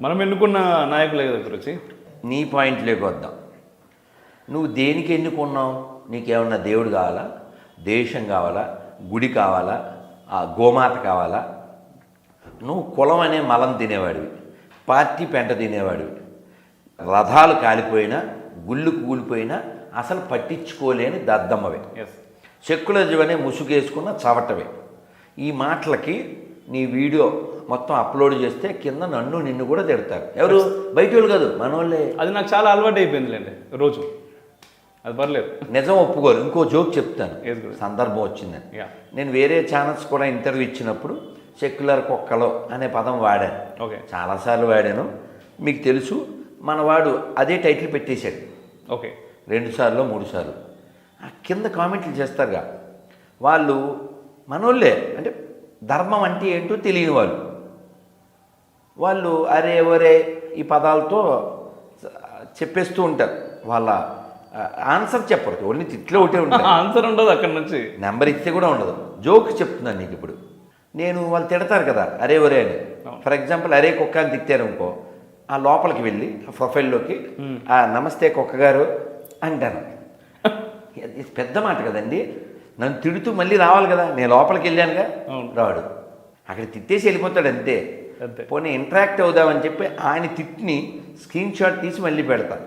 మనం ఎన్నుకున్న నాయకులే కదా గురించి నీ పాయింట్లోకి వద్దాం. నువ్వు దేనికి ఎన్నుకున్నావు? నీకేమన్నా దేవుడు కావాలా? దేశం కావాలా? గుడి కావాలా? ఆ గోమాత కావాలా? నువ్వు కులం అనే మలం తినేవాడివి పార్టీ పెంట తినేవాడివి. రథాలు కాలిపోయినా గుళ్ళు కూలిపోయినా అసలు పట్టించుకోలేని దద్దమ్మవే. సెక్యులరిజం అనే ముసుగేసుకున్న చవటవే. ఈ మాటలకి నీ వీడియో మొత్తం అప్లోడ్ చేస్తే కింద నన్ను నిన్ను కూడా తిడతారు. ఎవరు? బయట వాళ్ళు కాదు మనోళ్ళే. అది నాకు చాలా అలవాటు అయిపోయిందిలేండి రోజు. అది పర్లేదు. నిజం ఒప్పుకోరు ఇంకో జోక్ చెప్తాను. సందర్భం వచ్చిందని. నేను వేరే ఛానల్స్ కూడా ఇంటర్వ్యూ ఇచ్చినప్పుడు సెక్యులర్ కుక్కలు అనే పదం వాడాను. ఓకే. చాలాసార్లు వాడాను. మీకు తెలుసు మనవాడు అదే టైటిల్ పెట్టేశాడు. ఓకే. రెండు సార్లు మూడు సార్లు. ఆ కింద కామెంట్లు చేస్తారుగా. వాళ్ళు మనోళ్ళే అంటే ధర్మం అంటే ఏంటో తెలియని వాళ్ళు. వాళ్ళు అరే ఒరే ఈ పదాలతో చెప్పేస్తూ ఉంటారు. వాళ్ళ ఆన్సర్ చెప్పరు. ఓన్లీ తిట్లో ఒకటే ఉంటారు ఆన్సర్ ఉండదు అక్కడ నుంచి. నెంబర్ ఇస్తే కూడా ఉండదు. జోక్ చెప్తున్నాను నీకు ఇప్పుడు. నేను వాళ్ళు తిడతారు కదా అరే ఒరే అని. ఫర్ ఎగ్జాంపుల్ అరే కుక్క అని తిట్టారు అనుకో ఆ లోపలికి వెళ్ళి ఆ ప్రొఫైల్లోకి ఆ నమస్తే కుక్క గారు అంటాను పెద్ద మాట కదండి. నన్ను తిడుతూ మళ్ళీ రావాలి కదా నేను లోపలికి వెళ్ళానుగా. రాడు. అక్కడ తిట్టేసి వెళ్ళిపోతాడు అంతే. పోనీ ఇంటరాక్ట్ అవుదామని చెప్పి ఆయన తిట్టిని స్క్రీన్ షాట్ తీసి మళ్ళీ పెడతాను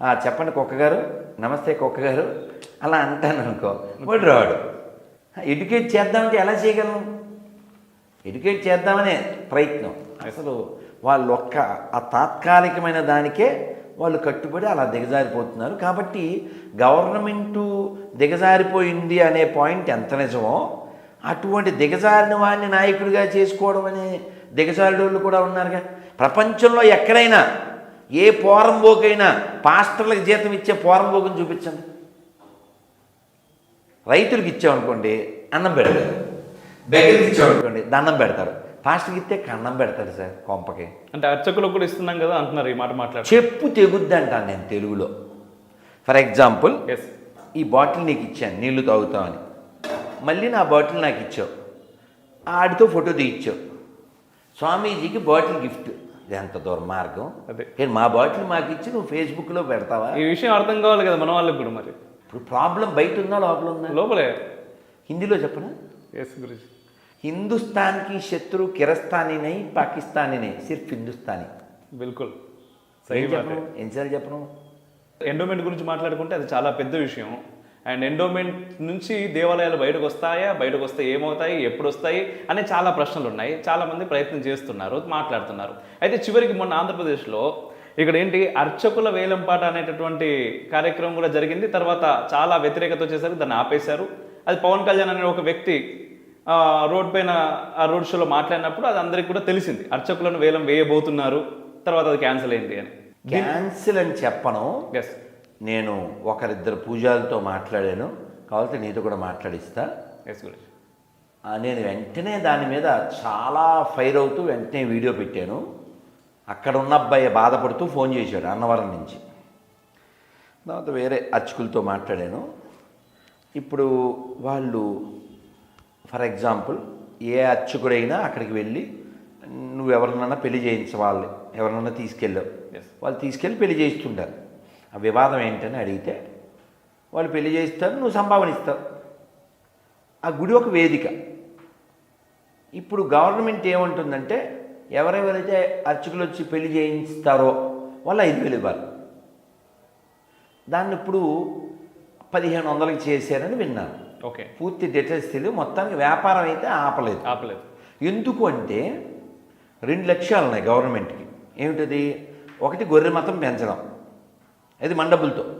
"ఆ, చెప్పండి కుక్క గారు నమస్తే కుక్క గారు అలా అంటాను అనుకో. వాడు రాడు. ఎడ్యుకేట్ చేద్దామంటే ఎలా చేయగలను? ఎడ్యుకేట్ చేద్దామనే ప్రయత్నం. అసలు వాళ్ళు ఒక్క ఆ తాత్కాలికమైన దానికే వాళ్ళు కట్టుబడి అలా దిగజారిపోతున్నారు. కాబట్టి గవర్నమెంటు దిగజారిపోయింది అనే పాయింట్ ఎంత నిజమో అటువంటి దిగజారిన వాడిని నాయకుడిగా చేసుకోవడం అనే దిగజారుడు కూడా ఉన్నారుగా. ప్రపంచంలో ఎక్కడైనా ఏ పోరంబోకైనా పాస్టర్లకు జీతం ఇచ్చే పోరంబోకుని చూపించండి. రైతులకు ఇచ్చామనుకోండి అన్నం పెడతారు. బెగ్గరికి ఇచ్చామనుకోండి దండం పెడతారు. పాస్టర్కి ఇస్తే కన్నం పెడతారు సార్ కొంపకి. అంటే అర్చకులకు కూడా ఇస్తున్నాం కదా అంటున్నారు ఈ మాట మాట్లాడు చెప్పు తెగుద్ది అంటాను నేను తెలుగులో. ఫర్ ఎగ్జాంపుల్ ఎస్ ఈ బాటిల్ నీకు ఇచ్చాను నీళ్ళు తాగుతామని మళ్ళీ నా బాటిల్ నాకు ఇచ్చావు. ఆడితో ఫోటో తీయించావు స్వామీజీకి బాటిల్ గిఫ్ట్. ఎంత దుర్మార్గం. అదే. మా బాటిల్ మాకు ఇచ్చి నువ్వు ఫేస్బుక్లో పెడతావా? ఈ విషయం అర్థం కావాలి కదా మన వాళ్ళకి కూడా మరి. ఇప్పుడు ప్రాబ్లం బయట ఉందా లోపల ఉందా? లోపలే. హిందీలో చెప్పనా? ఎస్ గురించి हिंदुस्तान की शत्रु किरस्तानी नहीं पाकिस्तानी नहीं सिर्फ हिंदुस्तानी బిల్కుల్ ఏం సహీ బాతే చెప్పను ఎన్నిసార్లు చెప్పను ఎండోమెంట్ గురించి మాట్లాడుకుంటే అది చాలా పెద్ద విషయం అండ్ ఎండోమెంట్ నుంచి దేవాలయాలు బయటకు వస్తాయా బయటకు వస్తే ఏమవుతాయి ఎప్పుడు వస్తాయి అనే చాలా ప్రశ్నలు ఉన్నాయి చాలా మంది ప్రయత్నం చేస్తున్నారు మాట్లాడుతున్నారు అయితే చివరికి మొన్న ఆంధ్రప్రదేశ్లో ఇక్కడ ఏంటి అర్చకుల వేలంపాట అనేటటువంటి కార్యక్రమం కూడా జరిగింది తర్వాత చాలా వ్యతిరేకత వచ్చేసరికి దాన్ని ఆపేశారు అది పవన్ కళ్యాణ్ అనే ఒక వ్యక్తి ఆ, రోడ్ పైన ఆ రోడ్ షోలో మాట్లాడినప్పుడు అది అందరికీ కూడా తెలిసింది. అర్చకులను వేలం వేయబోతున్నారు తర్వాత అది క్యాన్సిల్ అయింది అని. క్యాన్సిల్ అని చెప్పను. ఎస్ నేను ఒకరిద్దరు పూజాలతో మాట్లాడాను. కావాలంటే నీతో కూడా మాట్లాడిస్తా. ఎస్ నేను వెంటనే దాని మీద చాలా ఫైర్ అవుతూ వెంటనే వీడియో పెట్టాను. అక్కడ ఉన్న అబ్బాయి బాధపడుతూ ఫోన్ చేశాడు అన్నవరం నుంచి. తర్వాత వేరే అర్చకులతో మాట్లాడాను. ఇప్పుడు వాళ్ళు ఫర్ ఎగ్జాంపుల్ ఏ అర్చకుడైనా అక్కడికి వెళ్ళి నువ్వు ఎవరినన్నా పెళ్ళి చేయించవాలి ఎవరినన్నా తీసుకెళ్ళావు. వాళ్ళు తీసుకెళ్ళి పెళ్ళి చేయిస్తుంటారు. ఆ వివాదం ఏంటని అడిగితే వాళ్ళు పెళ్ళి చేయిస్తారు నువ్వు సంభావన ఇస్తావు ఆ గుడి ఒక వేదిక. ఇప్పుడు గవర్నమెంట్ ఏమంటుందంటే ఎవరెవరైతే అర్చకులు వచ్చి పెళ్ళి చేయిస్తారో వాళ్ళు ఐదు వేలు ఇవ్వాలి. దాన్ని ఇప్పుడు పదిహేను వందలకి చేశారని విన్నాను. ఓకే. పూర్తి డీటెయిల్స్ తెలియదు మొత్తానికి వ్యాపారం అయితే ఆపలేదు. ఆపలేదు. ఎందుకు అంటే రెండు లక్ష్యాలు ఉన్నాయి గవర్నమెంట్కి. ఏమిటది? ఒకటి గొర్రె మతం పెంచడం. అది మన డబ్బులతో